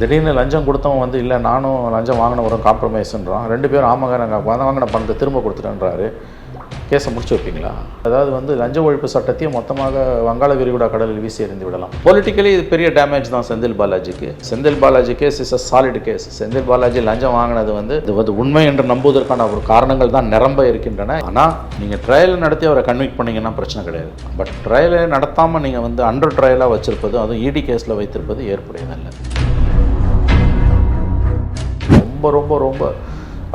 திடீர்னு லஞ்சம் கொடுத்தவன் வந்து இல்லை நானும் லஞ்சம் வாங்கின ஒரு காம்ப்ரமைஸ்ன்றான் ரெண்டு பேரும் ஆமாங்க நாங்கள் வாங்கின பணத்தை திரும்ப கொடுத்துட்டேன்றாரு. கேஸை முடிச்சு வைப்பீங்களா? அதாவது வந்து லஞ்ச ஒழிப்பு சட்டத்தையும் மொத்தமாக வங்காள விரிகுடா கடலில் வீசி எறிந்து விடலாம். பொலிட்டிக்கலி இது பெரிய டேமேஜ் தான் செந்தில் பாலாஜிக்கு. Senthil Balaji case is a solid case Senthil Balaji லஞ்சம் வாங்கினது வந்து இது வந்து உண்மை என்று நம்புவதற்கான ஒரு காரணங்கள் தான் நிரம்ப இருக்கின்றன. ஆனால் நீங்கள் ட்ரையல் நடத்தி அவரை கன்விக் பண்ணீங்கன்னா பிரச்சனை கிடையாது. பட் ட்ரையலை நடத்தாமல் நீங்கள் வந்து அண்டர் ட்ரையலாக வச்சிருப்பது அதுவும் இடி கேஸில் வைத்திருப்பது ஏற்புடையதல்ல. ரொம்ப ரொம்ப ரொம்ப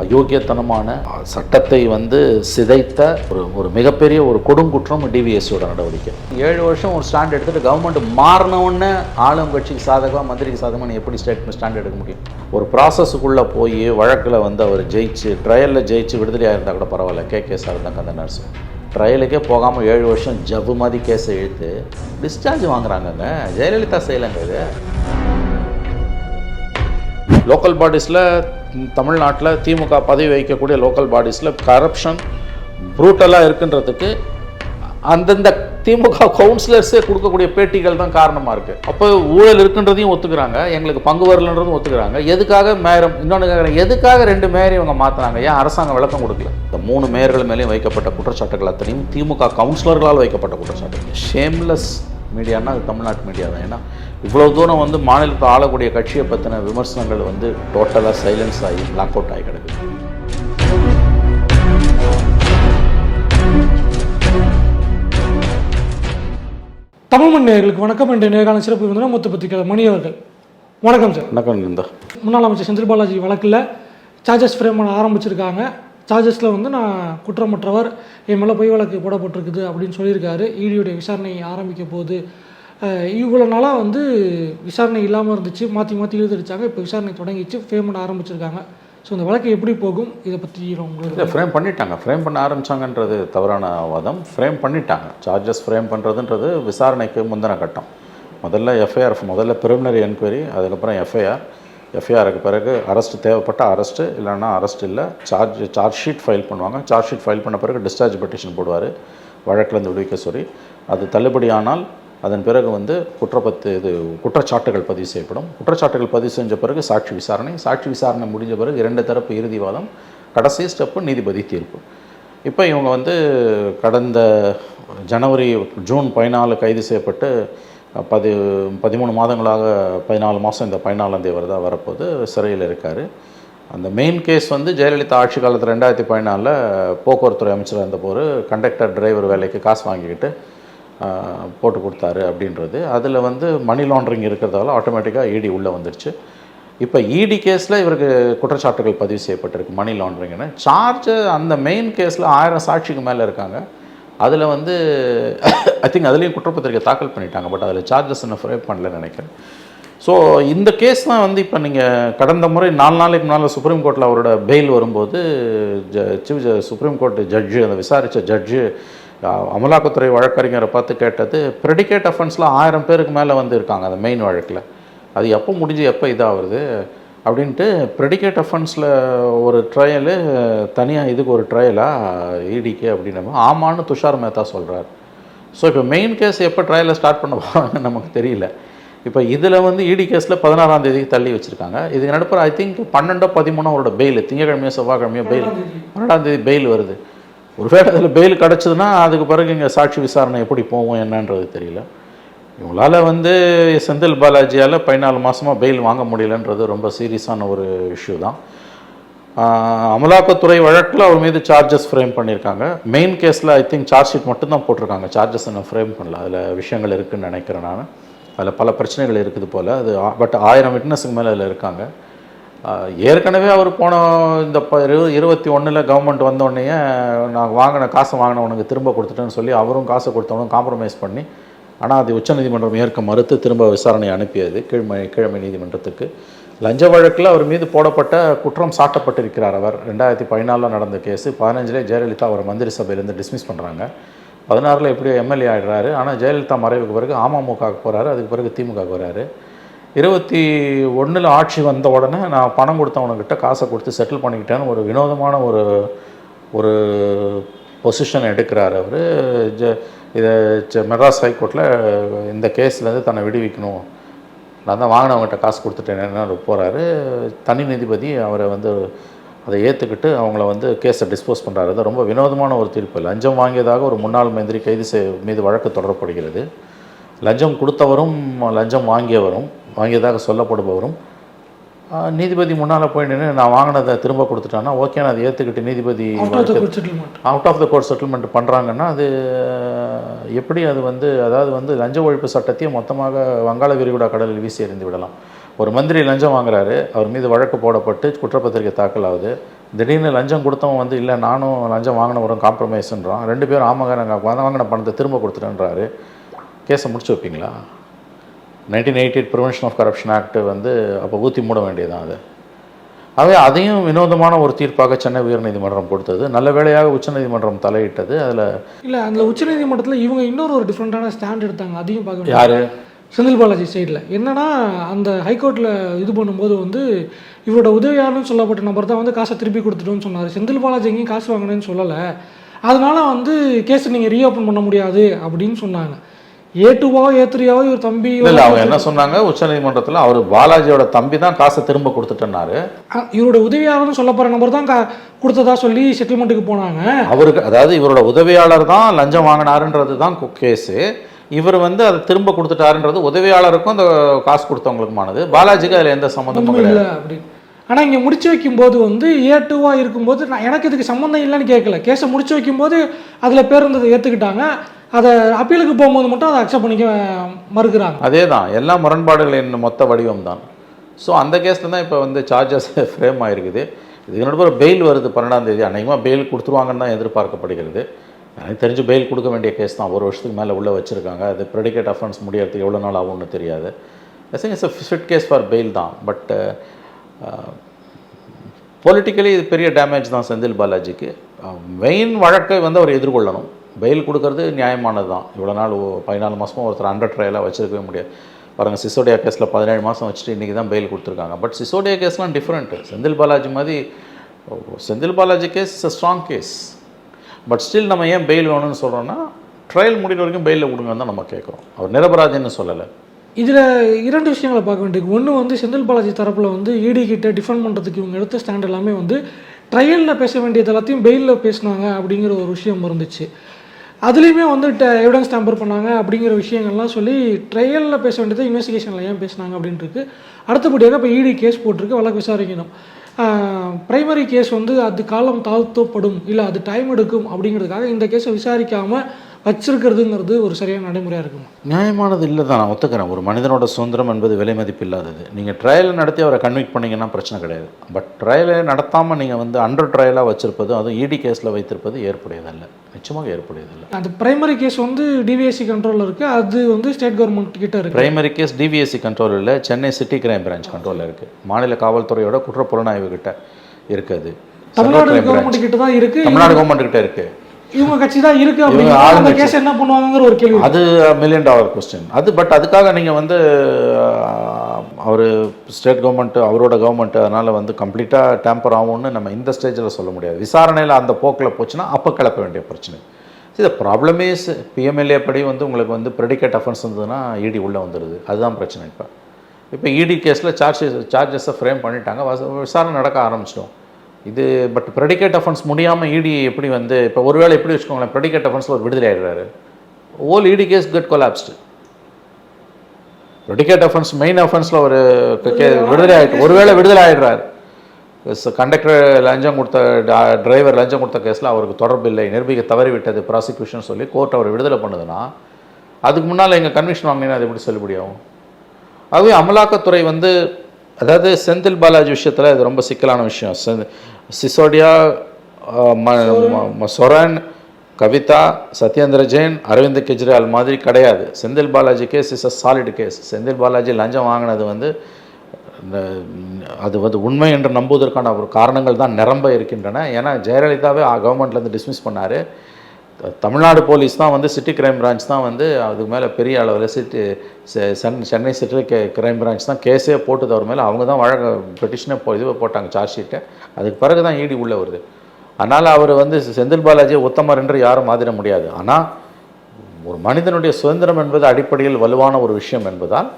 அயோக்கியத்தனமான சட்டத்தை வந்து சிதைத்த ஒரு ஒரு மிகப்பெரிய ஒரு கொடுங்குற்றம் டிவிஎஸ்சியோட நடவடிக்கை. ஏழு வருஷம் ஒரு ஸ்டாண்ட் எடுத்துகிட்டு கவர்மெண்ட் மாறினவுடனே ஆளும் கட்சிக்கு சாதகமாக மந்திரிக்கு சாதகமாக எப்படி ஸ்டேட்மெண்ட் ஸ்டாண்ட் எடுக்க முடியும்? ஒரு ப்ராசஸுக்குள்ளே போய் வழக்கில் வந்து அவர் ஜெயிச்சு ட்ரையலில் ஜெயிச்சு விடுதலையாக இருந்தால் கூட பரவாயில்ல. கே. கே. சார் தான் கந்த நர்ஸ். ட்ரையலுக்கே போகாமல் ஏழு வருஷம் ஜவ்வு மாதிரி கேஸை இழுத்து டிஸ்சார்ஜ் வாங்குறாங்கங்க. ஜெயலலிதா செய்யலைங்க இது. லோக்கல் பாடிஸில் தமிழ்நாட்டில் திமுக பதவி வைக்கக்கூடிய லோக்கல் பாடிஸில் கரப்ஷன் ப்ரூட்டலாக இருக்குன்றதுக்கு அந்தந்த திமுக கவுன்சிலர்ஸே கொடுக்கக்கூடிய பேட்டிகள் தான் காரணமாக இருக்குது அப்போ ஊழல் இருக்குன்றதையும் ஒத்துக்கிறாங்க எங்களுக்கு பங்கு வரலன்றதும் ஒத்துக்கிறாங்க. எதுக்காக மேயரம் இன்னொன்று கேட்குறேன் எதுக்காக ரெண்டு மேயரையும் இவங்க மாற்றினாங்க ஏன் அரசாங்கம் விளக்கம் கொடுக்கல? இந்த மூணு மேயர்கள் மேலேயும் வைக்கப்பட்ட குற்றச்சாட்டுகள் அத்தனையும் திமுக கவுன்சிலர்களால் வைக்கப்பட்ட குற்றச்சாட்டுகள். ஷேம்லெஸ் மீடியானா அது தமிழ்நாட்டு மீடியா தான். ஏன்னா இவ்வளோ தூரம் வந்து மாநிலத்தை ஆளக்கூடிய கட்சியை பற்றின விமர்சனங்கள் வந்து டோட்டலாக சைலன்ஸ் ஆகி பிளாக் அவுட் ஆகி கிடக்குது தமிழ் மண் நேயர்களுக்கு வணக்கம். என்ற நேர்காணல் சிறப்பு விருந்தினர் மூத்த பத்திரிகையாளர் மணி அவர்கள். வணக்கம் சார். வணக்கம் இருந்தா முன்னாள் அமைச்சர் செந்தில் பாலாஜி வழக்கில் சார்ஜஸ் ஃப்ரேம் பண்ண ஆரம்பிச்சிருக்காங்க. சார்ஜஸில் வந்து நான் குற்றமற்றவர் என் மேலே பொய் வழக்கு போடப்பட்டிருக்குது அப்படின்னு சொல்லியிருக்காரு. ஈடியோடைய விசாரணை ஆரம்பிக்க போகுது. அஹ் இவ்வளோ நாளாக வந்து விசாரணை இல்லாமல் இருந்துச்சு. மாற்றி மாற்றி எழுதிடுச்சாங்க இப்போ விசாரணை தொடங்கிச்சு ஃப்ரேம் பண்ண ஆரம்பிச்சிருக்காங்க. ஸோ இந்த வழக்கு எப்படி போகும்? இதை பற்றி உங்களுக்கு இல்லை ஃப்ரேம் பண்ணிட்டாங்க. ஃப்ரேம் பண்ண ஆரம்பிச்சாங்கன்றது தவறான வாதம். ஃப்ரேம் பண்ணிட்டாங்க. சார்ஜஸ் ஃப்ரேம் பண்ணுறதுன்றது விசாரணைக்கு முந்தின கட்டம். முதல்ல எஃப்ஐஆர் முதல்ல பிரிமினரி என்கொயரி அதுக்கப்புறம் எஃப்ஐஆர் எஃப்ஐஆருக்கு பிறகு அரெஸ்ட் தேவைப்பட்ட அரெஸ்ட்டு இல்லைன்னா அரெஸ்ட் இல்லை. சார்ஜ் சார்ஜ் ஷீட் ஃபைல் பண்ணுவாங்க. சார்ஜ் ஷீட் ஃபைல் பண்ண பிறகு டிஸ்சார்ஜ் பெட்டிஷன் போடுவார். வழக்கிலேருந்து விடுவிக்க சொல்லி. அது தள்ளுபடியானால் அதன் பிறகு வந்து குற்றப்பத்து இது குற்றச்சாட்டுகள் பதிவு செய்யப்படும். குற்றச்சாட்டுகள் பதிவு செஞ்ச பிறகு சாட்சி விசாரணை. சாட்சி விசாரணை முடிஞ்ச பிறகு இரண்டு தரப்பு இறுதிவாதம். கடைசி ஸ்டெப்பு நீதிபதி தீர்ப்பு. இப்போ இவங்க வந்து கடந்த ஜனவரி ஜூன் பதினாலு கைது செய்யப்பட்டு பதி பதிமூணு மாதங்களாக பதினாலு மாதம் இந்த பதினாலாம் தேதி வரப்போது சிறையில் இருக்கார். அந்த மெயின் கேஸ் வந்து ஜெயலலிதா ஆட்சி காலத்தில் ரெண்டாயிரத்தி பதினாலில் போக்குவரத்துறை அமைச்சராக இருந்தபோது கண்டக்டர் டிரைவர் வேலைக்கு காசு வாங்கிக்கிட்டு போட்டு கொடுத்தாரு அப்படின்றது. அதில் வந்து மணி லாண்ட்ரிங் இருக்கிறதால ஆட்டோமேட்டிக்காக இடி உள்ளே வந்துடுச்சு இப்போ இடி கேஸில் இவருக்கு குற்றச்சாட்டுகள் பதிவு செய்யப்பட்டிருக்கு மணி லாண்ட்ரிங்னு சார்ஜ் அந்த மெயின் கேஸில் ஆயிரம் சாட்சிக்கு மேலே இருக்காங்க. அதில் வந்து ஐ திங்க் அதுலேயும் குற்றப்பத்திரிக்கை தாக்கல் பண்ணிட்டாங்க பட் அதில் சார்ஜஸ் இன்னும் ஃப்ரே பண்ணலன்னு நினைக்கிறேன். ஸோ இந்த கேஸ் தான் வந்து இப்போ நீங்கள் கடந்த முறை நாலு நாளைக்கு முன்னால் சுப்ரீம் கோர்ட்டில் அவரோட பெயில் வரும்போது ஜ சீஃப் சுப்ரீம் கோர்ட் ஜட்ஜு அந்த விசாரித்த ஜட்ஜு அமலாக்கத்துறை வழக்கறிஞரை பார்த்து கேட்டது ப்ரெடிகேட் அஃபென்ஸில் ஆயிரம் பேருக்கு மேலே வந்து இருக்காங்க அந்த மெயின் வழக்கில். அது எப்போ முடிஞ்சு எப்போ இதாகுது அப்படின்ட்டு ப்ரெடிகேட் அஃபென்ஸில் ஒரு ட்ரையலு தனியாக இதுக்கு ஒரு ட்ரையலாக இடிக்கு அப்படின்னு ஆமான்னு துஷார் மேத்தா சொல்கிறார் ஸோ இப்போ மெயின் கேஸ் எப்போ ட்ரையலை ஸ்டார்ட் பண்ண போகிறாங்கன்னு நமக்கு தெரியல. இப்போ இதில் வந்து இடி கேஸில் பதினாறாம் தேதிக்கு தள்ளி வச்சுருக்காங்க. இதுக்கு நடுப்புற ஐ திங்க் பன்னெண்டோ பதிமூணோ அவரோட பெயில் திங்கக்கிழமையோ செவ்வாய்க்கிழமையோ பெயில் பன்னெண்டாம் தேதி. பெயில் வருது. ஒருவேளை அதில் பெயில் கிடச்சிதுன்னா அதுக்கு பிறகு இங்கே சாட்சி விசாரணை எப்படி போகும் என்னன்றது தெரியல. இவங்களால வந்து செந்தில் பாலாஜியால் பதினாலு மாதமாக பெயில் வாங்க முடியலன்றது ரொம்ப சீரியஸான ஒரு இஷ்யூ தான். அமலாக்கத்துறை வழக்கில் அவர் மீது சார்ஜஸ் ஃப்ரேம் பண்ணியிருக்காங்க மெயின் கேஸில் ஐ திங்க் சார்ஜ் ஷீட் மட்டும்தான் போட்டிருக்காங்க. சார்ஜஸ் இன்னும் ஃப்ரேம் பண்ணல. அதில் விஷயங்கள் இருக்குதுன்னு நினைக்கிறேன் நான். அதில் பல பிரச்சனைகள் இருக்குது போல். அது பட் ஆயிரம் விட்னஸுக்கு மேலே அதில் இருக்காங்க. ஏற்கனவே அவர் போன இந்த ப இருபத்தி ஒன்றில் கவர்மெண்ட் வந்தோடனே நான் வாங்கின காசை வாங்கினவனுக்கு திரும்ப கொடுத்துட்டேன்னு சொல்லி அவரும் காசை கொடுத்தவனும் காம்ப்ரமைஸ் பண்ணி ஆனால் அது உச்சநீதிமன்றம் ஏற்க மறுத்து திரும்ப விசாரணை அனுப்பியது கீழ்மை கீழமை நீதிமன்றத்துக்கு. லஞ்ச வழக்கில் அவர் மீது போடப்பட்ட குற்றம் சாட்டப்பட்டிருக்கிறார் அவர். ரெண்டாயிரத்தி பதினாலில் நடந்த கேஸு பதினஞ்சிலே ஜெயலலிதா அவர் மந்திரி சபையிலேருந்து டிஸ்மிஸ் பண்ணுறாங்க பதினாறில் எப்படியோ எம்எல்ஏ ஆகிடுறாரு ஆனால் ஜெயலலிதா மறைவுக்கு பிறகு அமமுகவுக்கு போகிறாரு அதுக்கு பிறகு திமுகவுக்கு வராரு. இருபத்தி ஒன்றில் ஆட்சி வந்த உடனே நான் பணம் கொடுத்தவனுக்கிட்ட காசை கொடுத்து செட்டில் பண்ணிக்கிட்டேன்னு ஒரு வினோதமான ஒரு ஒரு பொசிஷன் எடுக்கிறார் அவர். ஜ இதை மெட்ராஸ் ஹைகோர்ட்டில் இந்த கேஸ்லேருந்து தன்னை விடுவிக்கணும். நான் தான் வாங்கினவங்ககிட்ட காசு கொடுத்துட்டேன்னு போகிறாரு தனி நீதிபதி அவரை வந்து அதை ஏற்றுக்கிட்டு அவங்கள வந்து கேஸை டிஸ்போஸ் பண்ணுறாரு அது ரொம்ப வினோதமான ஒரு தீர்ப்பு. லஞ்சம் வாங்கியதாக ஒரு முன்னாள் மந்திரி கைது செய் மீது வழக்கு தொடரப்படுகிறது. லஞ்சம் கொடுத்தவரும் லஞ்சம் வாங்கியவரும் வாங்கியதாக சொல்லப்படுபவரும் நீதிபதி முன்னால் போய் நின்று நான் வாங்கினதை திரும்ப கொடுத்துட்டான்னா ஓகே நான் அதை ஏற்றுக்கிட்டு நீதிபதி out of the court settlement பண்ணுறாங்கன்னா அது எப்படி அது வந்து அதாவது வந்து லஞ்ச ஒழிப்பு சட்டத்தையே மொத்தமாக வங்காள விரிகுடா கடலில் வீசி எறிந்து விடலாம். ஒரு மந்திரி லஞ்சம் வாங்குறாரு அவர் மீது வழக்கு போடப்பட்டு குற்றப்பத்திரிக்கை தாக்கல் ஆகுது திடீர்னு லஞ்சம் கொடுத்தவன் வந்து இல்லை நானும் லஞ்சம் வாங்கினவரும் காம்ப்ரமைஸ்ன்றான் ரெண்டு பேரும் ஆமாங்க நாங்கள் வாங்கின பணத்தை திரும்ப கொடுத்துட்டேன்றாரு. கேஸை முடிச்சு வைப்பீங்களா? Nineteen eighty eight prevention of corruption act வந்து அப்போ ஊற்றி மூட வேண்டியதான் அது. ஆகவே அதையும் வினோதமான ஒரு தீர்ப்பாக சென்னை உயர்நீதிமன்றம் கொடுத்தது. நல்ல வேளையாக உச்சநீதிமன்றம் தலையிட்டது. அதில் இல்லை அந்த உச்சநீதிமன்றத்தில் இவங்க இன்னொரு ஒரு டிஃப்ரெண்ட்டான ஸ்டாண்ட் எடுத்தாங்க. அதையும் பார்க்க. யார்? செந்தில் பாலாஜி சைடில் என்னன்னா அந்த ஹைகோர்ட்டில் இது பண்ணும்போது வந்து இவரோட உதவியாளர்னு சொல்லப்பட்ட நபர் தான் வந்து காசை திருப்பி கொடுத்துட்டோன்னு சொன்னார். செந்தில் பாலாஜி எங்கேயும் காசு வாங்கினேன்னு சொல்லலை. அதனால வந்து கேஸை நீங்கள் ரீஓப்பன் பண்ண முடியாது அப்படின்னு சொன்னாங்க. ஏ டூவோ ஏ த்ரீயாவோ இவர் தம்பி இல்லை அவங்க என்ன சொன்னாங்க? உச்சநீதிமன்றத்தில் அவர் பாலாஜியோட தம்பி தான் காசை திரும்ப கொடுத்துட்டேன்னாரு. இவரோட உதவியாளர்னு சொல்லப்படுற நபர் தான் கா கொடுத்ததா சொல்லி செட்டில்மெண்ட்டுக்கு போனாங்க. அவருக்கு அதாவது இவரோட உதவியாளர் தான் லஞ்சம் வாங்கினாருன்றது தான் கேஸு. இவர் வந்து அதை திரும்ப கொடுத்துட்டாருன்றது உதவியாளருக்கும் அந்த காசு கொடுத்தவங்களுக்குமானது. பாலாஜிக்கு அதில் எந்த சம்மந்தமும் இல்லை அப்படின்னு ஆனால் இங்கே முடிச்சு வைக்கும்போது வந்து ஏ டூவாக இருக்கும்போது நான் எனக்கு இதுக்கு சம்மந்தம் இல்லைன்னு கேட்கல. கேஸை முடிச்சு வைக்கும்போது அதில் பேருந்ததை ஏற்றுக்கிட்டாங்க அதை அப்பீலுக்கு போகும்போது மட்டும் அதை அக்செப்ட் பண்ணிக்க மறுக்கிறாங்க. அதே தான் எல்லா முரண்பாடுகளின் மொத்த வடிவம் தான் ஸோ அந்த கேஸில் தான் இப்போ வந்து சார்ஜஸ் ஃப்ரேம் ஆகிருக்குது இதுக்கு நடுப்புற பெயில் வருது பன்னெண்டாம் தேதி. அநேகமாக பெயில் கொடுத்துருவாங்கன்னு தான் எதிர்பார்க்கப்படுகிறது. எனக்கு தெரிஞ்சு பெயில் கொடுக்க வேண்டிய கேஸ் தான். ஒரு வருஷத்துக்கு மேலே உள்ளே வச்சுருக்காங்க. அது ப்ரெடிகேட் அஃபென்ஸ் முடியறதுக்கு எவ்வளோ நாள் ஆகும்னு தெரியாது. I think it's a fit case for bail தான். பட் பொலிட்டிக்கலி இது பெரிய டேமேஜ் தான் செந்தில் பாலாஜிக்கு. மெயின் வழக்கை வந்து அவர் எதிர்கொள்ளணும். பெயில் கொடுக்கறது நியாயமானது தான். இவ்வளோ நாள் பதினாலு மாதமும் ஒருத்தர் அண்டர் ட்ரையலாக வச்சுருக்கவே முடியாது. பாருங்கள் சிசோடியா கேஸில் பதினேழு மாதம் வச்சுட்டு இன்றைக்கி தான் பெயில் கொடுத்துருக்காங்க. பட் சிசோடியா கேஸ்லாம் டிஃப்ரெண்ட்டு செந்தில் பாலாஜி மாதிரி Senthil Balaji case is a strong case but still நம்ம ஏன் பெயில் வேணும்னு சொல்கிறோன்னா ட்ரையல் முடிகிற வரைக்கும் பெயிலில் கொடுங்கன்னு தான் நம்ம கேட்குறோம். அவர் நிரபராதின்னு சொல்லலை. இதில் இரண்டு விஷயங்களை பார்க்க வேண்டியது ஒன்று வந்து செந்தில் பாலாஜி தரப்பில் வந்து இடி கிட்ட டிஃபெண்ட் பண்ணுறதுக்கு இவங்க எடுத்த ஸ்டாண்ட் எல்லாமே வந்து ட்ரையலில் பேச வேண்டியது எல்லாத்தையும் பெயிலில் பேசினாங்க அப்படிங்கிற ஒரு விஷயம் இருந்துச்சு. அதுலேயுமே வந்து எவிடன்ஸ் டேம்பர் பண்ணாங்க அப்படிங்கிற விஷயங்கள்லாம் சொல்லி ட்ரையலில் பேச வேண்டியது இன்வெஸ்டிகேஷனில் ஏன் பேசினாங்க அப்படின்ட்டு அடுத்தபடியாக இப்போ இடி கேஸ் போட்டிருக்கு வழக்கு விசாரிக்கணும். ப்ரைமரி கேஸ் வந்து அது காலம் தாழ்த்தப்படும் இல்லை அது டைம் எடுக்கும் அப்படிங்கிறதுக்காக இந்த கேஸை விசாரிக்காமல் வச்சிருக்கிறதுங்கிறது ஒரு சரியான நடைமுறையாக இருக்குமா? நியாயமானது இல்லை தான் நான் ஒத்துக்கிறேன். ஒரு மனிதனோட சுதந்திரம் என்பது விலை மதிப்பு இல்லாதது. நீங்கள் ட்ரையல் நடத்தி அவரை கன்விக்ட் பண்ணீங்கன்னா பிரச்சனை கிடையாது. பட் ட்ரையலை நடத்தாமல் நீங்கள் வந்து அண்டர் ட்ரையலாக வச்சிருப்பது அதுவும் இடி கேஸில் வைத்திருப்பது ஏற்புடையதல்ல. நிச்சயமாக ஏற்புடையதல்ல. அந்த பிரைமரி கேஸ் வந்து டிவிஎஸ்சி கண்ட்ரோலில் இருக்குது அது வந்து ஸ்டேட் கவர்மெண்ட் கிட்ட இருக்குது பிரைமரி கேஸ் டிவிஎஸ்சி கண்ட்ரோல் இல்லை. சென்னை சிட்டி கிரைம் பிரான்ச் கண்ட்ரோலில் இருக்குது மாநில காவல்துறையோட குற்றப்புலனாய்வு கிட்ட இருக்குது தமிழ்நாடு கவர்மெண்ட் கிட்ட தான் இருக்குது தமிழ்நாடு கவர்மெண்ட் கிட்ட இருக்குது இவங்க கட்சி தான் அப்படிங்கிற அந்த. கேஸ் என்ன பண்ணுவாங்கங்கிற ஒரு கேள்வி. அது மில்லியன் டாலர் கொஸ்டின் அது பட் அதுக்காக நீங்கள் வந்து அவர் ஸ்டேட் கவர்மெண்ட் அவரோட கவர்மெண்ட் அதனால் வந்து கம்ப்ளீட்டாக டேம்பர் ஆகும்னு நம்ம இந்த ஸ்டேஜில் சொல்ல முடியாது. விசாரணையில் அந்த போக்கில் போச்சுன்னா அப்போ கிளப்ப வேண்டிய பிரச்சனை. இது ப்ராப்ளம் இஸ் பிஎம்எல்ஏ படி வந்து உங்களுக்கு வந்து ப்ரெடிகேட் அஃபென்ஸ் இருந்ததுன்னா இடி உள்ளே வந்துடுது அதுதான் பிரச்சனை இப்போ. இப்போ இடி கேஸில் சார்ஜஸ் சார்ஜஸை ஃப்ரேம் பண்ணிட்டாங்க. வச- விசாரணை நடக்க ஆரம்பிச்சிடும். இது பட் ப்ரெடிகேட் அஃபென்ஸ் முடியாமல் இடி எப்படி வந்து இப்போ ஒருவேளை எப்படி வச்சுக்கோங்களேன் ப்ரெடிகேட் அஃபென்ஸில் ஒரு விடுதலை ஆயிடுறாரு. Whole ED case get collapsed predicate offence main அஃபென்ஸில் ஒரு கே- விடுதலை ஆகிட்டு ஒருவேளை விடுதலை ஆயிடுறாரு. கண்டக்டர் லஞ்சம் கொடுத்த டிரைவர் லஞ்சம் கொடுத்த கேஸில் அவருக்கு தொடர்பு இல்லை நிரூபிக்க தவறிவிட்டது ப்ராசிக்யூஷன் சொல்லி கோர்ட் அவர் விடுதலை பண்ணுதுன்னா அதுக்கு முன்னால் எங்கள் கன்விஷன் வாங்கினீங்கன்னா அது எப்படி செல்லுபடியாகும்? ஆகவே அமலாக்கத்துறை வந்து அதாவது செந்தில் பாலாஜி விஷயத்தில் இது ரொம்ப சிக்கலான விஷயம். சிசோடியா ம- சொரன் கவிதா சத்யேந்திர ஜெயின் அரவிந்த் கெஜ்ரிவால் மாதிரி கிடையாது. Senthil Balaji case is a solid case Senthil Balaji லஞ்சம் வாங்கினது வந்து அது வந்து உண்மை என்று நம்புவதற்கான ஒரு காரணங்கள் தான் நிரம்ப இருக்கின்றன. ஏன்னா ஜெயலலிதாவே கவர்மெண்ட்லேருந்து டிஸ்மிஸ் பண்ணார். தமிழ்நாடு போலீஸ் தான் வந்து சிட்டி கிரைம் பிரான்ச் தான் வந்து அதுக்கு மேலே பெரிய அளவில் சிட்டி சென்- சென்னை சிட்டி கே கிரைம் பிரான்ச் தான் கேஸே போட்டு தவிர மேலே. அவங்க தான் வழக்கு பெட்டிஷனே போ இதுவே போட்டாங்க சார்ஜ் ஷீட்டை அதுக்கு பிறகு தான் ஈடி உள்ளே வருது. அதனால் அவர் வந்து செந்தில் பாலாஜியை உத்தமர் என்று யாரும் மாதிர முடியாது. ஆனால் ஒரு மனிதனுடைய சுதந்திரம் என்பது அடிப்படையில் வலுவான ஒரு விஷயம் என்பதால்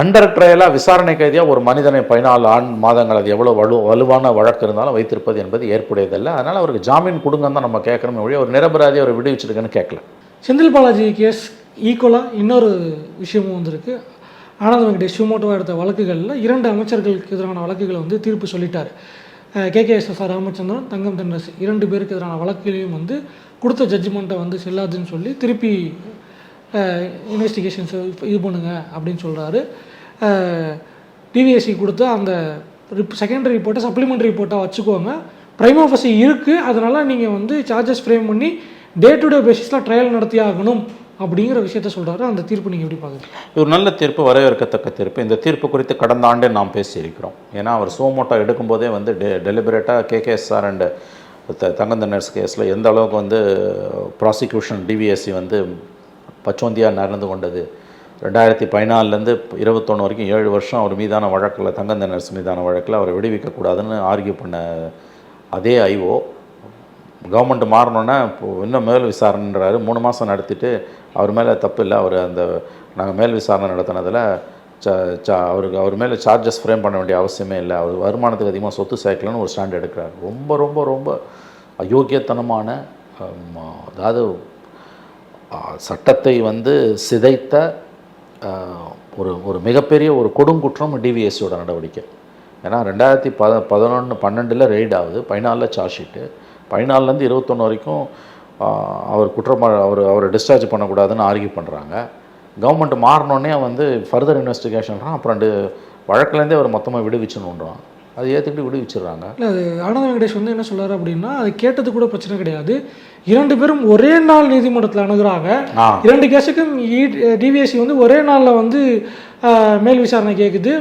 அண்டர் ட்ரையலாக விசாரணை கைதியாக ஒரு மனிதனை பதினாலு ஆண் மாதங்கள் அது எவ்வளோ வலு வலுவான வழக்கு இருந்தாலும் வைத்திருப்பது என்பது ஏற்புடையதல்ல. அதனால் அவருக்கு ஜாமீன் கொடுங்கன்னு தான் நம்ம கேட்கணுமே ஒழிய ஒரு நிரபராதி அவர் விடுவிச்சிருக்குன்னு கேட்கல. செந்தில் பாலாஜி கேஸ் ஈக்குவலாக இன்னொரு விஷயமும் வந்திருக்கு. ஆனந்த் வெங்கடேஷ் சுமோட்டோவாக எடுத்த வழக்குகளில் இரண்டு அமைச்சர்களுக்கு எதிரான வழக்குகளை வந்து தீர்ப்பு சொல்லிட்டார். K K S S R Ramachandran Thangam Thennarasu. இரண்டு பேருக்கு எதிரான வழக்குகளையும் வந்து கொடுத்த ஜட்ஜ்மெண்ட்டை வந்து செல்லாதுன்னு சொல்லி திருப்பி இன்வெஸ்டிகேஷன்ஸ் இது பண்ணுங்க அப்படின்னு சொல்கிறாரு டிவிஎஸ்சி கொடுத்து அந்த ரிப் செகண்டரி ரிப்போர்ட்டை சப்ளிமெண்ட்ரி ரிப்போர்ட்டாக வச்சுக்கோங்க. ப்ரைம் ஆஃபீஸி இருக்குது அதனால் நீங்கள் வந்து சார்ஜஸ் ஃப்ரேம் பண்ணி டே டு டே பேசிஸில் ட்ரையல் நடத்தி ஆகணும் அப்படிங்கிற விஷயத்த சொல்கிறாரு அந்த தீர்ப்பு நீங்கள் எப்படி பார்க்குறீங்க? ஒரு நல்ல தீர்ப்பு வரவேற்கத்தக்க தீர்ப்பு. இந்த தீர்ப்பு குறித்து கடந்த ஆண்டே நாம் பேசியிருக்கிறோம். ஏன்னா அவர் சோமோட்டோ எடுக்கும்போதே வந்து டெ டெலிபரேட்டாக K K S R and த தங்கந்த நர்ஸ் கேஸில் எந்த அளவுக்கு வந்து ப்ராசிக்யூஷன் டிவிஎஸ்சி வந்து பச்சோந்தியாக நடந்து கொண்டது. ரெண்டாயிரத்தி பதினாலேருந்து இருபத்தொன்று வரைக்கும் ஏழு வருஷம் அவர் மீதான வழக்கில் தங்கந்த நர்ஸ் மீதான வழக்கில் அவரை விடுவிக்கக்கூடாதுன்னு ஆர்கியூ பண்ண அதே ஐஓ. கவர்மெண்ட் மாறினோன்னே இப்போ இன்னும் மேல் விசாரணைன்றாரு. மூணு மாதம் நடத்திட்டு அவர் மேலே தப்பு இல்லை. அவர் அந்த நாங்கள் மேல் விசாரணை நடத்தினதில் ச ச அவருக்கு அவர் மேலே சார்ஜஸ் ஃப்ரேம் பண்ண வேண்டிய அவசியமே இல்லை. அவர் வருமானத்துக்கு அதிகமாக சொத்து சேர்க்கலன்னு ஒரு ஸ்டாண்ட் எடுக்கிறார். ரொம்ப ரொம்ப ரொம்ப அயோக்கியத்தனமான அதாவது சட்டத்தை வந்து சிதைத்த ஒரு ஒரு மிகப்பெரிய ஒரு கொடுங்குற்றம் டிவிஎஸ்சியோட நடவடிக்கை. ஏன்னா ரெண்டாயிரத்தி பத பதினொன்று பன்னெண்டில் ரெய்ட் ஆகுது. பதினாலில் சார்ஜ் ஷீட்டு பதினாலுலேருந்து இருபத்தொன்று வரைக்கும் அவர் குற்றம் அவர் அவரை டிஸ்சார்ஜ் பண்ணக்கூடாதுன்னு ஆர்கியூ பண்ணுறாங்க கவர்மெண்ட் மாறினோடனே வந்து ஃபர்தர் இன்வெஸ்டிகேஷன்றான் அப்புறம் ரெண்டு வழக்குலேருந்தே அவர் மொத்தமாக விடுவிச்சுன்னுன்றான் அது ஏற்றுக்கிட்டு விடுவிச்சிடுறாங்க. இல்லை அது ஆனந்த வெங்கடேஷ் வந்து என்ன சொல்றாரு அப்படின்னா அது கேட்டது கூட பிரச்சனை கிடையாது. இரண்டு பேரும் ஒரே நாள் நீதிமன்றத்தில் அணுகுறாங்க. இரண்டு கேஸுக்கும் டிவிஎஸ்சி வந்து ஒரே நாளில் வந்து மேல் விசாரணை கேட்குது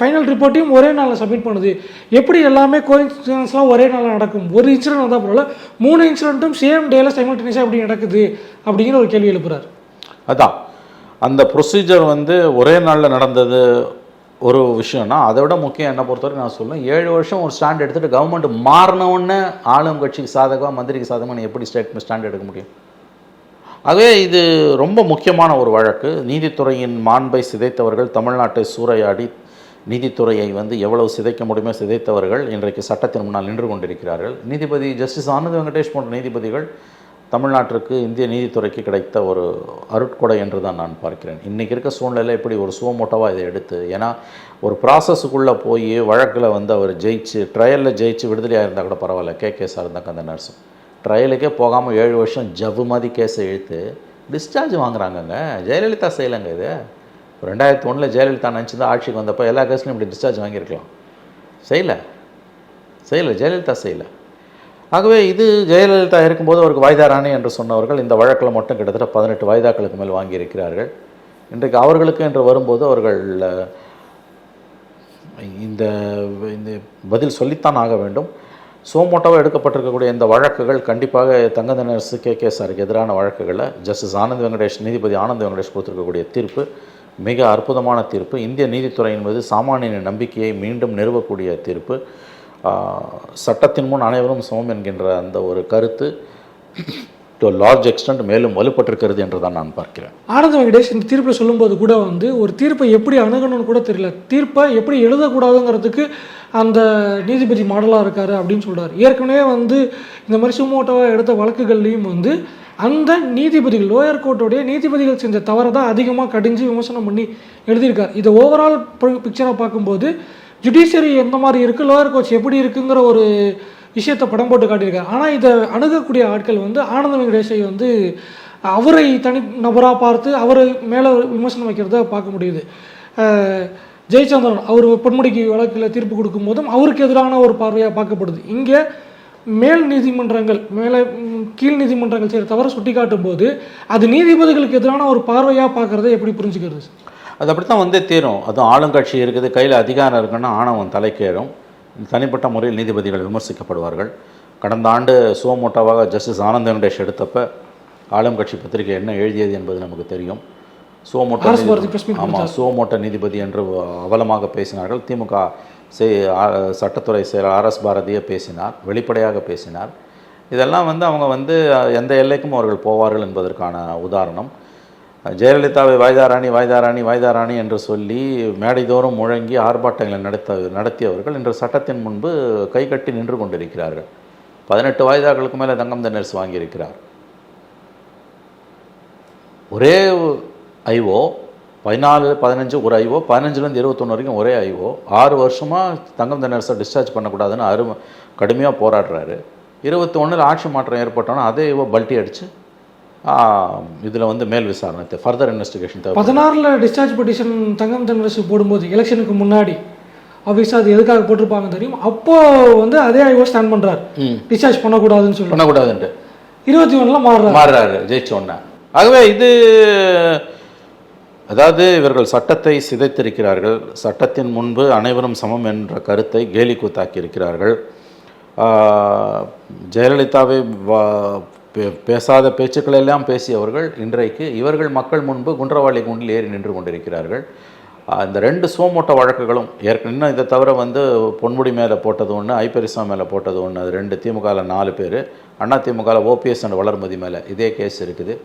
ஃபைனல் ரிப்போர்ட்டையும் ஒரே நாளில் சப்மிட் பண்ணுது. எப்படி எல்லாமே கோயின்சிடன்ஸ்லாம் ஒரே நாளில் நடக்கும்? ஒரு இன்சிடென்ட் வந்தால் பரவாயில்ல. மூணு இன்சிடென்ட்டும் சேம் டேல சைமல்டேனியஸாக எப்படி நடக்குது அப்படிங்கிற ஒரு கேள்வி எழுப்புறாரு. அதான். அந்த ப்ரொசீஜர் வந்து ஒரே நாளில் நடந்தது ஒரு விஷயம்னா அதை விட முக்கியம் என்ன பொறுத்தவரைக்கும் நான் சொல்லுவேன் ஏழு வருஷம் ஒரு ஸ்டாண்ட் எடுத்துகிட்டு கவர்மெண்ட் மாறினவுடனே ஆளும் கட்சிக்கு சாதகமாக மந்திரிக்கு சாதகமாக நீ எப்படி ஸ்டேட் ஸ்டாண்ட் எடுக்க முடியும்? ஆகவே இது ரொம்ப முக்கியமான ஒரு வழக்கு. நீதித்துறையின் மாண்பை சிதைத்தவர்கள் தமிழ்நாட்டை சூறையாடி நீதித்துறையை வந்து எவ்வளவு சிதைக்க முடியுமோ சிதைத்தவர்கள் இன்றைக்கு சட்டத்தின் முன்னால் நின்று கொண்டிருக்கிறார்கள். நீதிபதி ஜஸ்டிஸ் ஆனந்த் வெங்கடேஷ் போன்ற நீதிபதிகள் தமிழ்நாட்டிற்கு இந்திய நீதித்துறைக்கு கிடைத்த ஒரு அருட்கொடை என்று தான் நான் பார்க்கிறேன். இன்றைக்கி இருக்க சூழ்நிலை இப்படி ஒரு சுவமோட்டோவாக இதை எடுத்து ஏன்னா ஒரு ப்ராசஸுக்குள்ளே போய் வழக்கில் வந்து அவர் ஜெயிச்சு ட்ரையலில் ஜெயிச்சு விடுதலையாக இருந்தால் கூட பரவாயில்ல கே கேஸாக இருந்தாங்க அந்த நர்ஸும் ட்ரையலுக்கே போகாமல் ஏழு வருஷம் ஜவ்வு மாதிரி கேஸை இழுத்து டிஸ்சார்ஜ் வாங்குறாங்கங்க. ஜெயலலிதா செய்யலைங்க இது. ரெண்டாயிரத்தி ஒன்றில் ஜெயலலிதா நினச்சி தான் ஆட்சிக்கு வந்தப்போ எல்லா கேஸ்லையும் இப்படி டிஸ்சார்ஜ் வாங்கியிருக்கலாம். செய்யலை. செய்யலை ஜெயலலிதா செய்யலை. ஆகவே இது ஜெயலலிதா இருக்கும்போது அவருக்கு வாய்தா ராணி என்று சொன்னவர்கள் இந்த வழக்கில் மட்டும் கிட்டத்தட்ட பதினெட்டு வாய்தாக்களுக்கு மேல் வாங்கியிருக்கிறார்கள். இன்றைக்கு அவர்களுக்கு என்று வரும்போது அவர்கள் இந்த இந்த பதில் சொல்லித்தான் ஆக வேண்டும். சோமோட்டோவாக எடுக்கப்பட்டிருக்கக்கூடிய இந்த வழக்குகள் கண்டிப்பாக தங்கதனரசு கே. கே. சாருக்கு எதிரான வழக்குகளை ஜஸ்டிஸ் ஆனந்த் வெங்கடேஷ் நீதிபதி ஆனந்த் வெங்கடேஷ் கொடுத்துருக்கக்கூடிய தீர்ப்பு மிக அற்புதமான தீர்ப்பு. இந்திய நீதித்துறையின் மீது சாமானிய நம்பிக்கையை மீண்டும் நிறுவக்கூடிய தீர்ப்பு. சட்டத்தின் முன் அனைவரும் சமம் என்கின்ற அந்த ஒரு கருத்து டு லார்ஜ் எக்ஸ்டென்ட் மேலும் வலுப்பட்டிருக்கிறது என்று தான் நான் பார்க்கிறேன். ஆனந்த வெங்கடேஷ் இந்த தீர்ப்பில் சொல்லும்போது கூட வந்து ஒரு தீர்ப்பை எப்படி அணுகணும்னு கூட தெரியல. தீர்ப்பை எப்படி எழுதக்கூடாதுங்கிறதுக்கு அந்த நீதிபதி மாடலாக இருக்கார் அப்படின்னு சொல்கிறார் ஏற்கனவே வந்து இந்த மாதிரி சுமோட்டோவாக எடுத்த வழக்குகள்லையும் வந்து அந்த நீதிபதிகள் லோயர் கோர்ட்டோடைய நீதிபதிகள் செஞ்ச தவறை தான் அதிகமாக கடிஞ்சு விமர்சனம் பண்ணி எழுதியிருக்கார். இதை ஓவரால் பிக்சராக பார்க்கும்போது ஜுடிஷியரி எந்த மாதிரி இருக்குது லோயர் கோர்ட்ஸ் எப்படி இருக்குங்கிற ஒரு விஷயத்தை படம் போட்டு காட்டியிருக்காரு. ஆனால் இதை அணுகக்கூடிய ஆட்கள் வந்து ஆனந்த வெங்கடேஷை வந்து அவரை தனி நபராக பார்த்து அவரை மேலே விமர்சனம் வைக்கிறத பார்க்க முடியுது. ஜெயச்சந்திரன் அவர் பொன்முடிக்கு வழக்கில் தீர்ப்பு கொடுக்கும்போதும் அவருக்கு எதிரான ஒரு பார்வையாக பார்க்கப்படுது. இங்கே மேல் நீதிமன்றங்கள் மேலே கீழ் நீதிமன்றங்கள் செய்கிற தவிர சுட்டி காட்டும்போது அது நீதிபதிகளுக்கு எதிரான ஒரு பார்வையாக பார்க்குறத எப்படி புரிஞ்சுக்கிறது? அது அப்படி தான் வந்தே தீரும். அதுவும் ஆளுங்கட்சி இருக்குது கையில் அதிகாரம் இருக்குன்னா ஆணவம் தலைக்கேறும். தனிப்பட்ட முறையில் நீதிபதிகள் விமர்சிக்கப்படுவார்கள். கடந்த ஆண்டு சுவமோட்டாவாக ஜஸ்டிஸ் ஆனந்த் வெங்கடேஷ் எடுத்தப்ப ஆளும் கட்சி பத்திரிகை என்ன எழுதியது என்பது நமக்கு தெரியும். சுவமோட்டோ ஆமாம் சுவமோட்ட நீதிபதி என்று அவலமாக பேசினார்கள். திமுக செய் சட்டத்துறை செயலர் ஆர்எஸ் பாரதியே பேசினார் வெளிப்படையாக பேசினார். இதெல்லாம் வந்து அவங்க வந்து எந்த எல்லைக்கும் அவர்கள் போவார்கள் என்பதற்கான உதாரணம். ஜெயலலிதாவை வாய்தாராணி வாய்தாராணி வாய்தாராணி என்று சொல்லி மேடைதோறும் முழங்கி ஆர்ப்பாட்டங்களை நடத்த நடத்தியவர்கள் இன்று சட்டத்தின் முன்பு கை கட்டி நின்று கொண்டிருக்கிறார்கள். பதினெட்டு வாய்தாக்களுக்கு மேலே தங்கம் தென்னரசு வாங்கியிருக்கிறார். ஒரே ஐஓ பதினாலு பதினஞ்சு ஒரு ஐஓ பதினஞ்சுலேருந்து இருபத்தொன்று வரைக்கும் ஒரே ஐஓ ஆறு வருஷமாக தங்கம் தென்னரசை டிஸ்சார்ஜ் பண்ணக்கூடாதுன்னு அரு கடுமையாக போராடுறாரு. இருபத்தி ஒன்றில் ஆட்சி மாற்றம் ஏற்பட்டோன்னா அதே ஐஓ பல்ட்டி அடித்து இதில் வந்து மேல் விசாரணை. ஃபர்தர் இன்வெஸ்டிகேஷன் தேவை பதினாறில் டிஸ்சார்ஜ் பெட்டிஷன் தங்கம் தென்னரசு போடும்போது எலெக்ஷனுக்கு முன்னாடி ஆஃபீஸாக அது எதுக்காக போட்டிருப்பாங்க தெரியும்? அப்போ வந்து அதே ஐஓ ஸ்டாண்ட் பண்ணுறாரு டிஸ்சார்ஜ் பண்ணக்கூடாதுன்னு சொல்லி பண்ணக்கூடாதுன்ட்டு. இருபத்தி ஒன்றில் மாறுறாரு. மாறுறாரு ஜெயிச்ச உடனே. ஆகவே இது அதாவது இவர்கள் சட்டத்தை சிதைத்திருக்கிறார்கள். சட்டத்தின் முன்பு அனைவரும் சமம் என்ற கருத்தை கேலி கூத்தாக்கி இருக்கிறார்கள் ஜெயலலிதாவை பே- பேசாத பேச்சுக்களை எல்லாம் பேசியவர்கள் இன்றைக்கு இவர்கள் மக்கள் முன்பு குன்றவாளி குண்டில் ஏறி நின்று கொண்டிருக்கிறார்கள். இந்த ரெண்டு சோமோட்ட வழக்குகளும் ஏற்கனவே இன்னும் இதை தவிர வந்து பொன்முடி மேலே போட்டது ஒன்று ஐப்பரிசா மேலே போட்டது ஒன்று அது ரெண்டு திமுகவில் நாலு பேர் அண்ணா திமுகவில் ஓபிஎஸ் அண்ட் வளர்மதி மேலே இதே கேஸ் இருக்குது.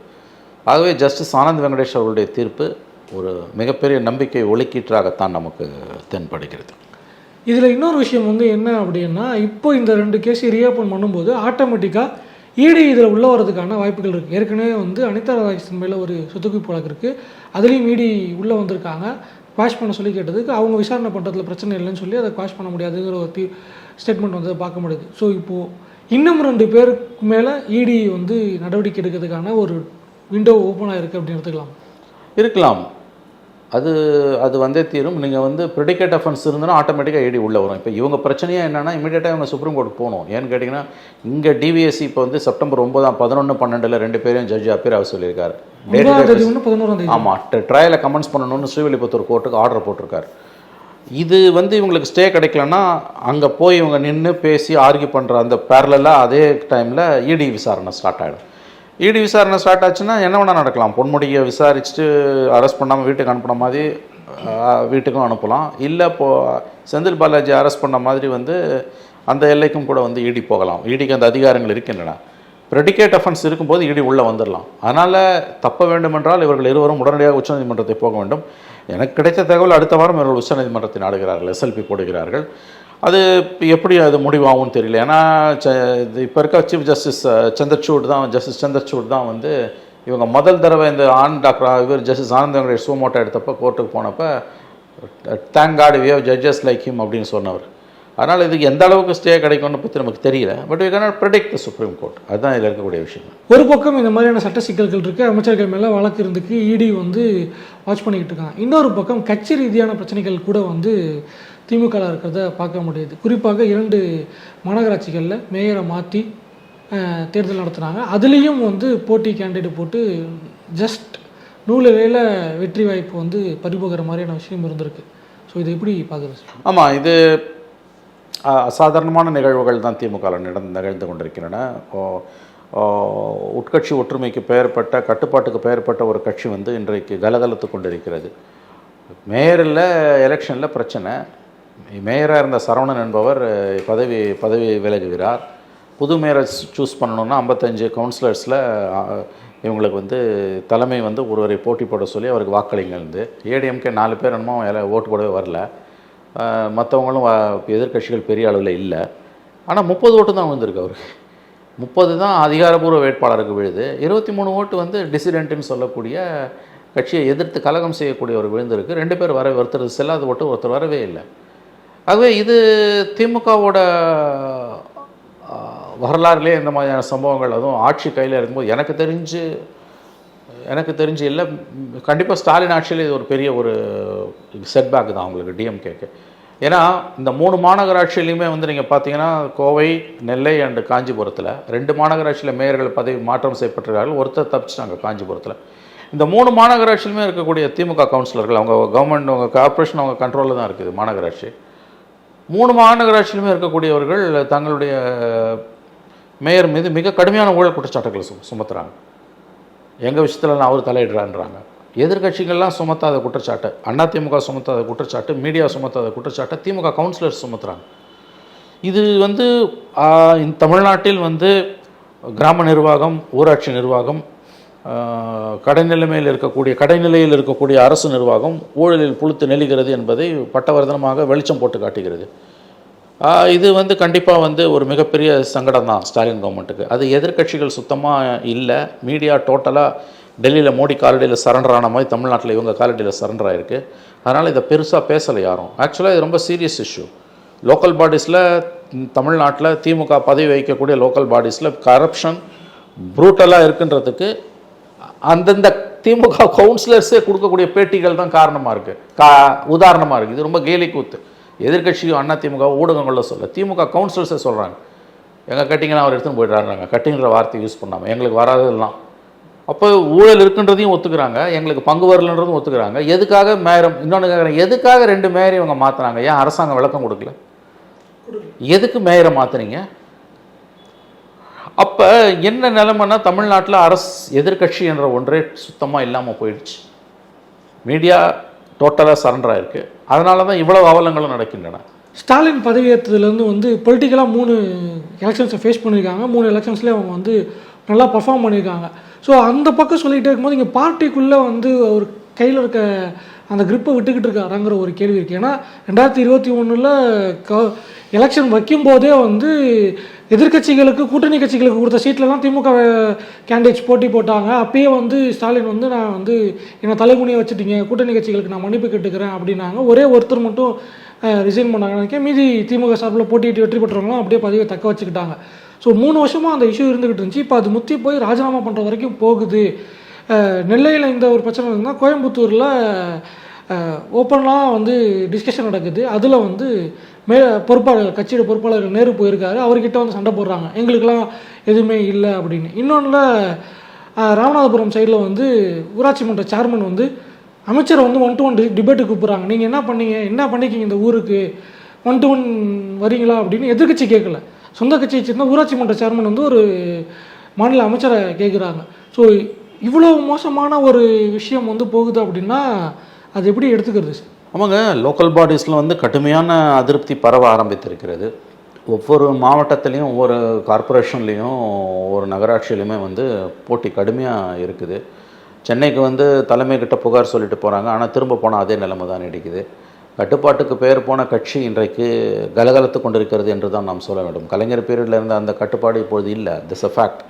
ஆகவே ஜஸ்டிஸ் ஆனந்த் வெங்கடேஷ் அவருடைய தீர்ப்பு ஒரு மிகப்பெரிய நம்பிக்கை ஒழுக்கீற்றாகத்தான் நமக்கு தென்படுகிறது. இதில் இன்னொரு விஷயம் வந்து என்ன அப்படின்னா இப்போ இந்த ரெண்டு கேஸ் ரீஓப்பன் பண்ணும்போது ஆட்டோமேட்டிக்காக இடி இதில் உள்ள வரதுக்கான வாய்ப்புகள் இருக்குது ஏற்கனவே வந்து அனிதா ராதாகிருஷ்ணன் மேலே ஒரு சொத்துக்குவிப்பு வழக்கு இருக்குது அதுலேயும் இடி உள்ளே வந்திருக்காங்க. குவாஷ் பண்ண சொல்லி கேட்டதுக்கு அவங்க விசாரணை பண்ணுறதுல பிரச்சனை இல்லைன்னு சொல்லி அதை குவாஷ் பண்ண முடியாதுங்கிற ஒரு தீ ஸ்டேட்மெண்ட் வந்து பார்க்க முடியுது. ஸோ இப்போது இன்னும் ரெண்டு பேருக்கு மேலே இடி வந்து நடவடிக்கை எடுக்கிறதுக்கான ஒரு விண்டோ ஓப்பன் ஆகிருக்கு அப்படின்னு எடுத்துக்கலாம். இருக்கலாம். அது அது வந்தே தீரும். நீங்கள் வந்து ப்ரெடிகேட் அஃபென்ஸ் இருந்தனா ஆட்டோமேட்டிக்காக ஐடி உள்ளே வரும். இப்போ இவங்க பிரச்சனையே என்னென்னா இமீடியட்டாக இவங்க சுப்ரீம் கோர்ட் போகணும். ஏன்னு கேட்டிங்கன்னா இங்கே டிவிஎஸ்சி இப்போ வந்து செப்டம்பர் ஒன்பதாம் பதினொன்று பன்னெண்டில் ரெண்டு பேரையும் ஜட்ஜி அப்பீர் ஆக சொல்லியிருக்காரு. ஆமாம் ட்ரையலை கமெண்ட்ஸ் பண்ணணும்னு ஸ்ரீவில்லிபுத்தூர் கோர்ட்டுக்கு ஆர்டர் போட்டிருக்காரு. இது வந்து இவங்களுக்கு ஸ்டே கிடைக்கலன்னா அங்கே போய் இவங்க நின்று பேசி ஆர்கியூ பண்ணுற அந்த பேரலாக அதே டைமில் இடி விசாரணை ஸ்டார்ட் ஆகிடும் இடி விசாரணை ஸ்டார்ட் ஆச்சுன்னா என்ன வேணால் நடக்கலாம். பொன்முடியை விசாரிச்சுட்டு அரெஸ்ட் பண்ணாமல் வீட்டுக்கு அனுப்புன மாதிரி வீட்டுக்கும் அனுப்பலாம். இல்லை இப்போது செந்தில் பாலாஜி அரெஸ்ட் பண்ண மாதிரி வந்து அந்த எல்லைக்கும் கூட வந்து இடி போகலாம். இடிக்கு அந்த அதிகாரங்கள் இருக்கின்றன ப்ரெடிகேட் அஃபென்ஸ் இருக்கும்போது இடி உள்ளே வந்துடலாம் அதனால் தப்ப வேண்டுமென்றால் இவர்கள் இருவரும் உடனடியாக உச்சநீதிமன்றத்தை போக வேண்டும். எனக்கு கிடைத்த தகவல் அடுத்த வாரம் இவர்கள் உச்சநீதிமன்றத்தை நாடுகிறார்கள். எஸ்எல்பி போடுகிறார்கள். அது எப்படி அது முடிவாகும்னு தெரியல. ஏன்னா இப்போ இருக்க சீஃப் ஜஸ்டிஸ் சந்திரசூட் தான் ஜஸ்டிஸ் சந்திரசூட் தான் வந்து இவங்க முதல் தடவை இந்த ஆன் டாக்டர் இவர் ஜஸ்டிஸ் ஆனந்த வெங்கடேஷ் சோமோட்டோ எடுத்தப்போ கோர்ட்டுக்கு போனப்போ thank God we have judges like him அப்படின்னு சொன்னவர். அதனால் இதுக்கு எந்த அளவுக்கு ஸ்டே கிடைக்கும்னு பற்றி நமக்கு தெரியல. But we cannot predict the Supreme Court அதுதான் இதில் இருக்கக்கூடிய விஷயம். ஒரு பக்கம் இந்த மாதிரியான சட்ட சிக்கல்கள் இருக்குது அமைச்சர்கள் மேலே வழக்கு இருந்துக்கு இடி வந்து வாட்ச் பண்ணிக்கிட்டு இருக்காங்க. இன்னொரு பக்கம் கட்சி ரீதியான பிரச்சனைகள் கூட வந்து திமுகவில் இருக்கிறத பார்க்க முடியுது. குறிப்பாக இரண்டு மாநகராட்சிகளில் மேயரை மாற்றி தேர்தல் நடத்துனாங்க. அதுலேயும் வந்து போட்டி கேண்டிடேட் போட்டு ஜஸ்ட் நூலிலையில் வெற்றி வாய்ப்பு வந்து பறிபோகிற மாதிரியான விஷயம் இருந்திருக்கு. ஸோ இது எப்படி பார்க்குறது ஆமாம் இது அசாதாரணமான நிகழ்வுகள் தான் திமுகவில் நடந்து நிகழ்ந்து கொண்டிருக்கின்றன. உட்கட்சி ஒற்றுமைக்கு பெயர்பட்ட கட்டுப்பாட்டுக்கு பெயர்பட்ட ஒரு கட்சி வந்து இன்றைக்கு கலகலத்து கொண்டிருக்கிறது. மேயரில் எலெக்ஷனில் பிரச்சனை. மேயராக இருந்த சரவணன் என்பவர் பதவி பதவி விலகுகிறார். புது மேயரை சூஸ் பண்ணணுன்னா ஐம்பத்தஞ்சு கவுன்சிலர்ஸில் இவங்களுக்கு வந்து தலைமை வந்து ஒருவரை போட்டி போட சொல்லி அவருக்கு வாக்களிங்கள்ந்து ஏடிஎம்கே நாலு பேர் என்னமோ எல்லாம் ஓட்டு போடவே வரல. மற்றவங்களும் எதிர்க்கட்சிகள் பெரிய அளவில் இல்லை. ஆனால் முப்பது ஓட்டு தான் விழுந்திருக்கு அவருக்கு. முப்பது தான் அதிகாரப்பூர்வ வேட்பாளருக்கு விழுது. இருபத்தி மூணு ஓட்டு வந்து டிசிடென்ட்னு சொல்லக்கூடிய கட்சியை எதிர்த்து கலகம் செய்யக்கூடியவர் விழுந்திருக்கு. ரெண்டு பேர் வர ஒருத்தர் செல்லாத ஓட்டு ஒருத்தர் வரவே இல்லை. ஆகவே இது திமுகவோட வரலாறுலே வரலாறுலேயே இந்த மாதிரியான சம்பவங்கள் அதுவும் ஆட்சி கையில் இருக்கும்போது எனக்கு தெரிஞ்சு எனக்கு தெரிஞ்சு இல்லை கண்டிப்பாக ஸ்டாலின் ஆட்சியில் இது ஒரு பெரிய ஒரு செட்பேக் தான் அவங்களுக்கு டிஎம்கேக்கு ஏன்னா இந்த மூணு மாநகராட்சியிலையுமே வந்து நீங்கள் பார்த்தீங்கன்னா கோவை நெல்லை அண்டு காஞ்சிபுரத்தில் ரெண்டு மாநகராட்சியில் மேயர்கள் பதவி மாற்றம் செய்யப்பட்டிருக்கார்கள் ஒருத்தர் தப்பிச்சிட்டாங்க காஞ்சிபுரத்தில். இந்த மூணு மாநகராட்சியிலுமே இருக்கக்கூடிய திமுக கவுன்சிலர்கள் அவங்க கவர்மெண்ட் அவங்க கார்ப்பரேஷன் அவங்க கண்ட்ரோலில் தான் இருக்குது மாநகராட்சி. மூணு மாநகராட்சியிலுமே இருக்கக்கூடியவர்கள் தங்களுடைய மேயர் மீது மிக கடுமையான ஊழல் குற்றச்சாட்டுகளை சு சுமத்துறாங்க. எங்கள் விஷயத்தில் அவர் தலையிடுறான்றாங்க எதிர்க்கட்சிகள்லாம் சுமத்தாத குற்றச்சாட்டு அண்ணா திமுக சுமத்தாத குற்றச்சாட்டு மீடியா சுமத்தாத குற்றச்சாட்டை திமுக கவுன்சிலர்ஸ் சுமத்துறாங்க. இது வந்து தமிழ்நாட்டில் வந்து கிராம நிர்வாகம் ஊராட்சி நிர்வாகம் கடைநிலைமையில் இருக்கக்கூடிய கடைநிலையில் இருக்கக்கூடிய அரசு நிர்வாகம் ஊழலில் புழுத்து நெளிகிறது என்பதை பட்டவர்தனமாக வெளிச்சம் போட்டு காட்டுகிறது. இது வந்து கண்டிப்பாக வந்து ஒரு மிகப்பெரிய சங்கடம் தான் ஸ்டாலின் கவர்மெண்ட்டுக்கு அது எதிர்க்கட்சிகள் சுத்தமாக இல்லை. மீடியா டோட்டலாக டெல்லியில் மோடி காலடியில் சரண்டர் ஆன மாதிரி தமிழ்நாட்டில் இவங்க காலடியில் சரண்டர் ஆகிருக்கு அதனால் இதை பெருசாக பேசலை யாரும். ஆக்சுவலாக இது ரொம்ப சீரியஸ் இஷ்யூ லோக்கல் பாடிஸில் தமிழ்நாட்டில் திமுக பதவி வகிக்கக்கூடிய லோக்கல் பாடிஸில் கரப்ஷன் ப்ரூட்டலாக இருக்குன்றதுக்கு அந்தந்த திமுக கவுன்சிலர்ஸே கொடுக்கக்கூடிய பேட்டிகள் தான் காரணமாக இருக்குது கா உதாரணமாக இருக்குது இது ரொம்ப கேலி கூத்து. எதிர்க்கட்சியும் அண்ணா திமுக ஊடகங்களில் சொல்ல திமுக கவுன்சிலர்ஸே சொல்கிறாங்க எங்கள் கட்டிங்கன்னா அவர் எடுத்துன்னு போயிடுறாங்க கட்டிங்கிற வார்த்தை யூஸ் பண்ணாமல் எங்களுக்கு வராததெல்லாம் அப்போ ஊழல் இருக்குன்றதையும் ஒத்துக்கிறாங்க. எங்களுக்கு பங்கு வரலன்றதும் ஒத்துக்கிறாங்க. எதுக்காக மேரம் இன்னொன்று கேட்குறேன் எதுக்காக ரெண்டு மேயரை இவங்க மாற்றினாங்க ஏன் அரசாங்கம் விளக்கம் கொடுக்கல? எதுக்கு மேயரை மாற்றுனீங்க அப்போ என்ன நிலைமைனா தமிழ்நாட்டில் அரசு எதிர்க்கட்சி என்ற ஒன்றே சுத்தமாக இல்லாமல் போயிடுச்சு. மீடியா டோட்டலாக சரண்டர் ஆயிருக்கு. அதனால தான் இவ்வளவு அவலங்களும் நடக்கின்றன. ஸ்டாலின் பதவியேற்றதுலேருந்து வந்து பொலிட்டிக்கலாக மூணு எலெக்ஷன்ஸை ஃபேஸ் பண்ணியிருக்காங்க. மூணு எலெக்ஷன்ஸ்லேயே அவங்க வந்து நல்லா பர்ஃபார்ம் பண்ணியிருக்காங்க. ஸோ அந்த பக்கம் சொல்லிகிட்டே இருக்கும்போது இங்கே பார்ட்டிக்குள்ளே வந்து ஒரு கையில் இருக்க அந்த கிரிப்பை விட்டுக்கிட்டு இருக்காராங்கிற ஒரு கேள்வி இருக்குது ஏன்னா ரெண்டாயிரத்தி இருபத்தி ஒன்றில் க எலெக்ஷன் வைக்கும்போதே வந்து எதிர்க்கட்சிகளுக்கு கூட்டணி கட்சிகளுக்கு கொடுத்த சீட்லலாம் திமுக கேண்டிடேட்ஸ் போட்டி போட்டாங்க. அப்பயே வந்து ஸ்டாலின் வந்து நான் வந்து என்னை தலைமுனியை வச்சுட்டீங்க. கூட்டணி கட்சிகளுக்கு நான் மன்னிப்பு கேட்டுக்கிறேன். அப்படின்னாங்க. ஒரே ஒருத்தர் மட்டும் ரிசைன் பண்ணாங்க. மீதி திமுக சார்பில் போட்டியிட்டு வெற்றி பெற்றவங்களும் அப்படியே பதிவை தக்க வச்சுக்கிட்டாங்க. ஸோ மூணு வருஷமாக அந்த இஷ்யூ இருந்துகிட்டு இருந்துச்சு. இப்போ அது முத்தி போய் ராஜினாமா பண்ணுற வரைக்கும் போகுது. நெல்லையில் இந்த ஒரு பிரச்சனை இருந்தால் கோயம்புத்தூரில் ஓப்பனாக வந்து டிஸ்கஷன் நடக்குது. அதில் வந்து மே பொறுப்பாளர் கட்சியோட பொறுப்பாளர் நேரு போயிருக்காரு. அவர்கிட்ட வந்து சண்டை போடுறாங்க. எங்களுக்கெல்லாம் எதுவுமே இல்லை அப்படின்னு. இன்னொன்றில் ராமநாதபுரம் சைடில் வந்து ஊராட்சி மன்ற சேர்மன் வந்து அமைச்சரை வந்து ஒன் டு ஒன் டிபேட்டு கூப்பிட்றாங்க. நீங்கள் என்ன பண்ணீங்க? என்ன பண்ணிக்கிங்க இந்த ஊருக்கு? ஒன் டு ஒன் வரீங்களா அப்படின்னு எதிர்கட்சி கேட்கல. சொந்த கட்சியை சேர்ந்த ஊராட்சி மன்ற சேர்மன் வந்து ஒரு மாநில அமைச்சரை கேட்குறாங்க. ஸோ இவ்வளோ மோசமான ஒரு விஷயம் வந்து போகுது அப்படின்னா அது எப்படி எடுத்துக்கிறது சார்? ஆமாங்க லோக்கல் பாடிஸில் வந்து கடுமையான அதிருப்தி பரவ ஆரம்பித்திருக்கிறது. ஒவ்வொரு மாவட்டத்துலேயும் ஒவ்வொரு கார்ப்பரேஷன்லேயும் ஒவ்வொரு நகராட்சியிலையுமே வந்து போட்டி கடுமையாக இருக்குது. சென்னைக்கு வந்து தலைமை கிட்ட புகார் சொல்லிட்டு போகிறாங்க ஆனால் திரும்ப போனால் அதே நிலைமை தான் நீடிக்குது. கட்டுப்பாட்டுக்கு பெயர் போன கட்சி இன்றைக்கு கலகலத்து கொண்டிருக்கிறது என்று தான் நாம் சொல்ல வேண்டும். கலைஞர் பீரியடில் இருந்த அந்த கட்டுப்பாடு இப்பொழுது இல்லை. திஸ் அ ஃபேக்ட்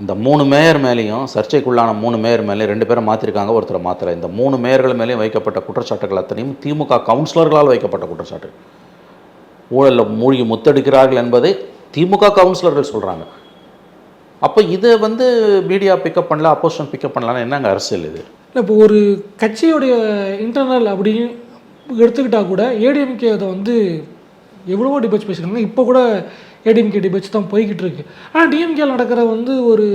இந்த மூணு மேயர் மேலேயும் சர்ச்சைக்குள்ளான மூணு மேயர் மேலேயும் ரெண்டு பேரை மாற்றிருக்காங்க ஒருத்தரை மாத்திரை இந்த மூணு மேயர்கள் மேலேயும் வைக்கப்பட்ட குற்றச்சாட்டுகள் அத்தனையும் திமுக கவுன்சிலர்களால் வைக்கப்பட்ட குற்றச்சாட்டு. ஊழலில் மூழ்கி முத்தெடுக்கிறார்கள் என்பதை திமுக கவுன்சிலர்கள் சொல்கிறாங்க அப்போ இதை வந்து மீடியா பிக்கப் பண்ணல அப்போசிஷன் பிக்கப் பண்ணலான்னு என்னங்க அரசியல் இது? இல்லை இப்போ ஒரு கட்சியுடைய இன்டர்னல் அப்படின்னு எடுத்துக்கிட்டால் கூட ஏடிஎம்கே அதை வந்து எவ்வளவோ டிபேட்ஸ் பேசுகிறாங்க இப்போ கூட ஏடிஎம்கே டிபேட்ஸ் தான் போய்கிட்டு இருக்கு. ஆனால் டிஎம்கேல நடக்கிற வந்து ஒரு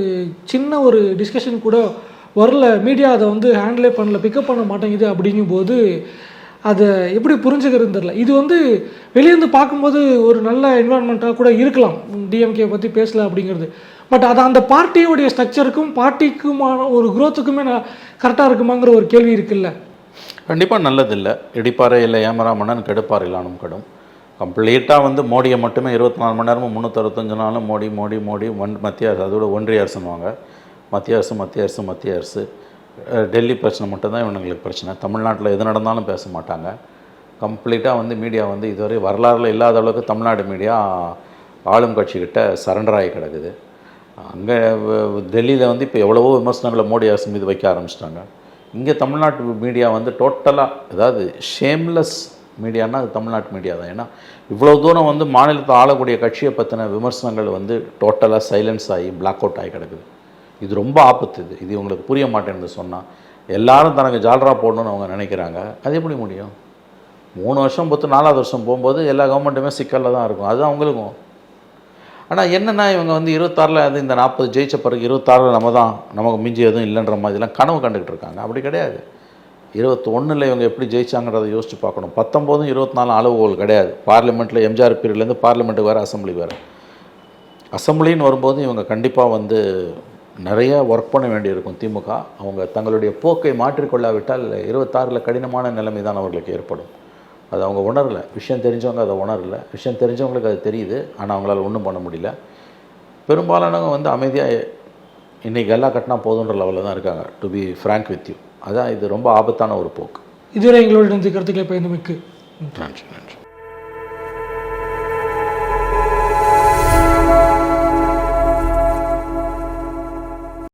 சின்ன ஒரு டிஸ்கஷன் கூட வரல. மீடியா அதை வந்து ஹேண்டிலே பண்ணல பிக்கப் பண்ண மாட்டேங்குது அப்படிங்கும்போது அதை எப்படி புரிஞ்சுக்கிறதுன்னு தெரில இது வந்து வெளியேருந்து பார்க்கும்போது ஒரு நல்ல என்வாரன்மெண்ட்டாக கூட இருக்கலாம். டிஎம்கே பற்றி பேசல அப்படிங்கிறது. பட் அது அந்த பார்ட்டியோடைய ஸ்ட்ரக்சருக்கும் பார்ட்டிக்குமான ஒரு குரோத்துக்குமே நான் கரெக்டாக இருக்குமாங்கிற ஒரு கேள்வி இருக்குல்ல. கண்டிப்பாக நல்லதில்லை. இடிப்பாறை இல்லை ஏமரா கெடுப்பார் இல்லானும் கடும். கம்ப்ளீட்டாக வந்து மோடியை மட்டுமே இருபத்தி நாலு மணி நேரமும் முந்நூற்றறுபத்தஞ்சு நாளும் மோடி மோடி மோடி ஒன் மத்திய அரசு அதோட ஒன்றிய அரசுன்னுவாங்க மத்திய அரசு மத்திய அரசு மத்திய அரசு. டெல்லி பிரச்சனை மட்டும்தான் இவனுங்களுக்கு பிரச்சனை. தமிழ்நாட்டில் எது நடந்தாலும் பேச மாட்டாங்க. கம்ப்ளீட்டாக வந்து மீடியா வந்து இதுவரை வரலாறுல இல்லாத அளவுக்கு தமிழ்நாடு மீடியா ஆளும் கட்சிக்கிட்ட சரண்டர் ஆகி கிடக்குது. அங்கே டெல்லியில் வந்து இப்போ எவ்வளவோ விமர்சனங்களை மோடி அரசு மீது வைக்க ஆரம்பிச்சிட்டாங்க. இங்கே தமிழ்நாட்டு மீடியா வந்து டோட்டலாக அதாவது ஷேம்லெஸ் மீடியானா அது தமிழ்நாட்டு மீடியா தான். ஏன்னா இவ்வளோ தூரம் வந்து மாநிலத்தை ஆளக்கூடிய கட்சியை பற்றின விமர்சனங்கள் வந்து டோட்டலாக சைலன்ஸ் ஆகி பிளாக் அவுட் ஆகி கிடக்குது. இது ரொம்ப ஆபத்து இது. இது உங்களுக்கு புரிய மாட்டேன்னு சொன்னால் எல்லாரும் தனக்கு ஜால்ரா போடணும்னு அவங்க நினைக்கிறாங்க. அது எப்படி முடியும்? மூணு வருஷம் பொறுத்து நாலாவது வருஷம் போகும்போது எல்லா கவர்மெண்ட்டுமே சிக்கலில் தான் இருக்கும். அது அவங்களுக்கும். ஆனால் என்னென்னா இவங்க வந்து இருபத்தாறில் அது இந்த நாற்பது ஜெயிச்ச பிறகு இருபத்தாறில் நம்ம தான் நமக்கு மிஞ்சி எதுவும் இல்லைன்ற மாதிரிலாம் கனவு கண்டுக்கிட்டு இருக்காங்க. அப்படி கிடையாது. இருபத்தி ஒன்றில் இவங்க எப்படி ஜெயிச்சாங்கிறத யோசிச்சு பார்க்கணும். பத்தொம்போதும் இருபத்தி நாலு அளவுகோல் கிடையாது. பார்லிமெண்ட்டில் எம்ஜிஆர் பீரியட்லேருந்து பார்லிமெண்ட்டுக்கு வேறு அசம்பிளி வேறு. அசம்பிளின்னு வரும்போது இவங்க கண்டிப்பாக வந்து நிறைய ஒர்க் பண்ண வேண்டியிருக்கும் திமுக. அவங்க தங்களுடைய போக்கை மாற்றிக்கொள்ளாவிட்டால் இருபத்தாறில் கடினமான நிலைமை தான் அவர்களுக்கு ஏற்படும். அது அவங்க உணரலை. விஷயம் தெரிஞ்சவங்க அதை உணரலை. விஷயம் தெரிஞ்சவங்களுக்கு அது தெரியுது. ஆனால் அவங்களால ஒன்றும் பண்ண முடியல. பெரும்பாலானவங்க வந்து அமைதியாக இன்றைக்கி எல்லாம் கட்டினா போதுன்ற லெவலில் தான் இருக்காங்க. To be frank with you அதான் இது ரொம்ப ஆபத்தான ஒரு போக்கு. இதுவரை எங்களோட இணைந்து கருத்துக்களை பயந்தமைக்கு நன்றி நன்றி.